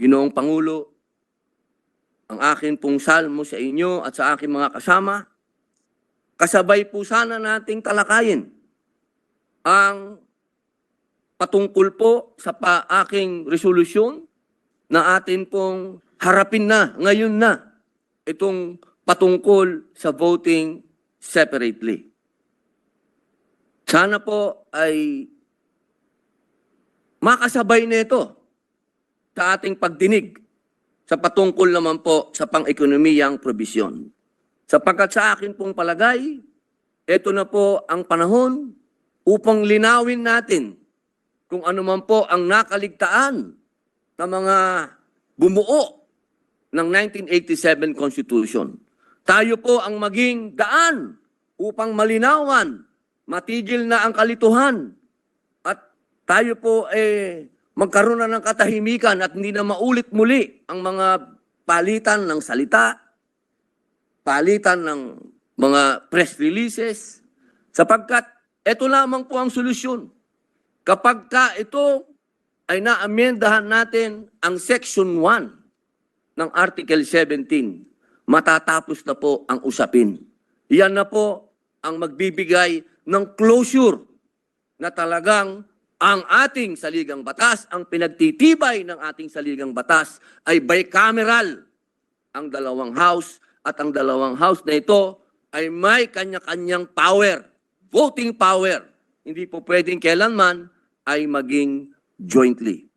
Ginoong Pangulo, ang akin pong salmo sa inyo at sa aking mga kasama, kasabay po sana nating talakayin ang patungkol po sa pa aking resolusyon na atin pong harapin na, ngayon na, itong patungkol sa voting separately. Sana po ay makasabay nito sa ating pagdinig sa patungkol naman po sa pang-ekonomiyang probisyon. Sapagkat sa akin pong palagay, ito na po ang panahon upang linawin natin kung ano man po ang nakaligtaan ng mga bumuo ng 1987 Constitution. Tayo po ang maging daan upang malinawan, matigil na ang kalituhan, at tayo po eh magkaroon na ng katahimikan at hindi na maulit muli ang mga palitan ng salita, palitan ng mga press releases, sapagkat ito lamang po ang solusyon. Kapag ka ito ay naamyendahan natin ang Section 1 ng Article 17, matatapos na po ang usapin. Yan na po ang magbibigay ng closure na talagang ang ating saligang batas, ang pinagtitibay ng ating saligang batas ay bicameral. Ang dalawang house at ang dalawang house na ito ay may kanya-kanyang power, voting power. Hindi po pwedeng kailanman ay maging jointly.